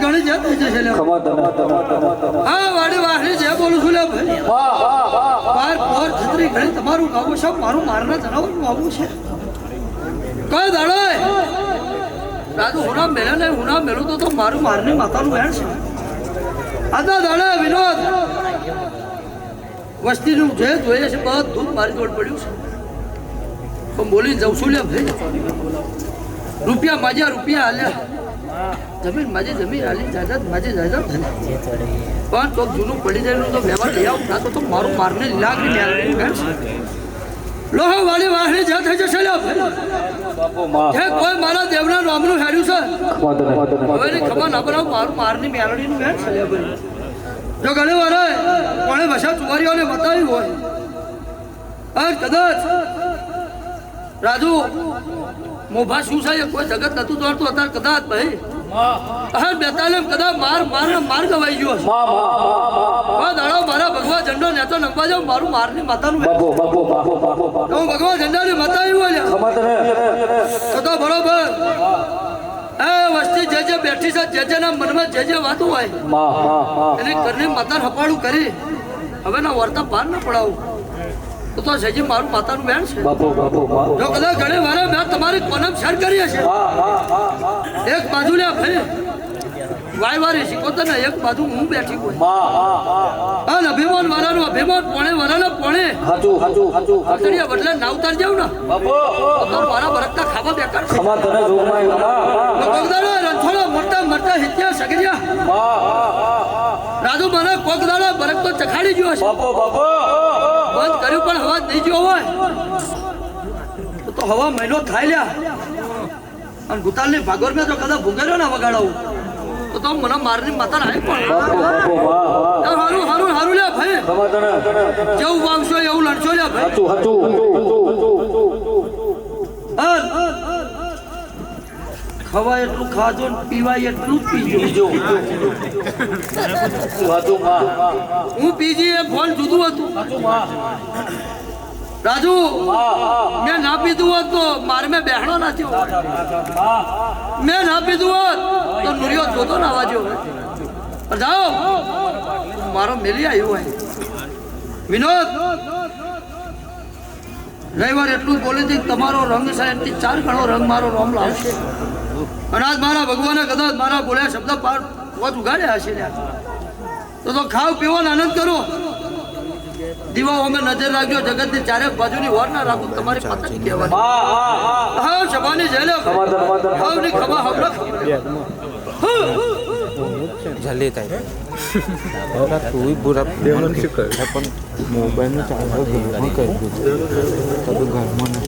જે થઈ જશે લે ખમા હા વાડી વાહની છે બોલું છું લે ભાઈ. બાર પોર છત્રી ઘણી તમારું કાબુ છે મારું મારના જનાવરનું કાબુ છે. કઈ દાડો રાજુ હુના મેળે ને હુના મેળું તો મારું મારની માતાનું વેણ છે. આદા દાડે વિનોદ. વસ્તીનું જે જોઈએ છે બધું મારી જોડ પડ્યું છે. પણ બોલી જઉં છું લે ભાઈ. રૂપિયા માજ્યા રૂપિયા હાલ્યા જમીન માજી જમીન આલી જાયદાદ માજી જાયદાદ પણ તો જૂનું પડી જાય તો વ્યવહાર લઈ આવું, ના તો મારું મારને લાગણી મેળવી લોહો વાળી વાહની જે થઈ જશે જે કોઈ મારા દેવના નામનું હેડ્યું છે હવે ખબર ના બનાવ મારું મારની મેળવીનું વેણ છે જો ઘણી વાર, કોણે વસા ચુવારીઓને બતાવ્યું હોય. કદાચ રાજુ મોભા શું છે કોઈ જગત નતું દોડતું અત્યારે કદાચ ભાઈ હા બેતાલીમ કદાચ માર માર માર ગવાઈ ગયો છે દાડો મારા ભગવા ઝંડો નેતો નંબા જાવ મારું મારની માતાનું હું ભગવાન ઝંડાની માતા આવ્યું તો બરોબર એ વસ્તી જે જે બેઠી છે જે જેના મનમાં જે જે વાતો હોય એને ઘરની માતા હપાડું કરી હવે ના વર્તા પાર ના પડાવું તો સજી મારું માતાનું બેન છે. બાપુ બાપુ માં જો કદાચ ઘણી વાર મેં તમારી કોલમ શેર કરી હશે એક બાજુ લે ભાઈ વાયવારી શીખો તો ને એક બાજુ હું બેઠી હોય. અને અભિમાન વાળાનું અભિમાન પોણે વાળાને પોણે. હાચું હાચું હાચું હાચું. અતડિયા બદલે ના ઉતાર જાવ ને? બાપુ તો મારા બરકતા ખાવા બેકાર રણછોડા મોટા મોટા હિત્યા સગરિયા. રાજુ મને કોકદાડા બરક તો ચખાડી ગયો છે. બાપુ બાપુ. બંધ કર્યું પણ હવા નહીં ગયો હોય. તો તો હવા મહિનો થાય લ્યા. અને ગુતાલની ભાગોર મેં તો કદાચ ભૂગેલો ને વગાડાવું. તો તો મને મારની માતા આવી પણ. હારું હારું હારું લ્યા ભાઈ. જેવું માંગશો એવું લડશો લ્યા ભાઈ. ખવાય એટલું ખાજો ને પીવાય એટલું જ પીજો. હું પીજી એ ફોન જુદું હતું. રાજુ મેં ના પીધું હોત તો મારે મેં બેહણો ના થયો મેં ના પીધું હોત તો નુરિયો જોતો ના વાજો જાઓ મારો મેલી આવ્યો હોય. વિનોદ રવિવાર એટલું બોલે છે તમારો રંગ સાહેબ ચાર ગણો રંગ મારો રોમ લાવશે. અનાજ મારા ભગવાને કદાચ મારા બોલ્યા શબ્દ પાર વાત ઉગાડ્યા હશે ને તો તો ખાવ પીવાનો આનંદ કરો. દીવાઓ અમે નજર રાખજો જગત ચારે બાજુની વાર ના રાખો તમારી પતંગ કહેવાય હા સભાની જેલે હાવની ખમા હમરા જલ્દી થાય. તું બુરા પણ ઘરમાં